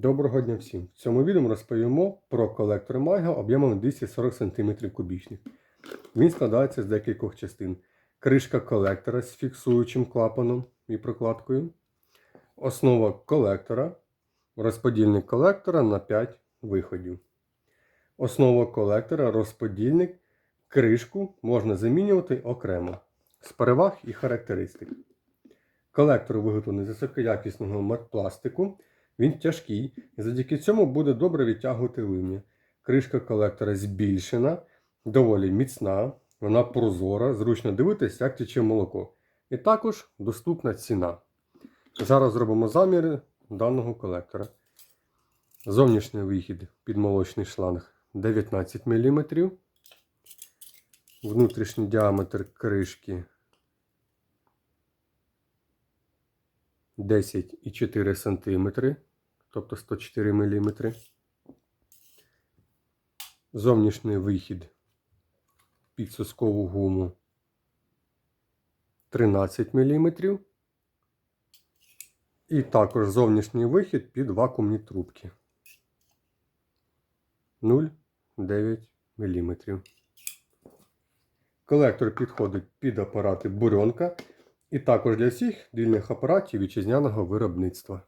Доброго дня всім! В цьому відео ми розповімо про колектор Майга об'ємом 240 см кубічних. Він складається з декількох частин. Кришка колектора з фіксуючим клапаном і прокладкою. Основа колектора. Розподільник колектора на 5 виходів. Основа колектора, розподільник, кришку можна замінювати окремо. З переваг і характеристик. Колектор виготовлений з високоякісного матпластику. Він тяжкий і завдяки цьому буде добре відтягувати линня. Кришка колектора збільшена, доволі міцна, вона прозора, зручно дивитися, як тече молоко. І також доступна ціна. Зараз зробимо заміри даного колектора. Зовнішній вихід під молочний шланг 19 мм. Внутрішній діаметр кришки 10,4 см, тобто 104 мм. Зовнішній вихід під соскову гуму 13 мм. І також зовнішній вихід під вакуумні трубки 0,9 мм. Колектор підходить під апарати бурьонка і також для всіх дільних апаратів вітчизняного виробництва.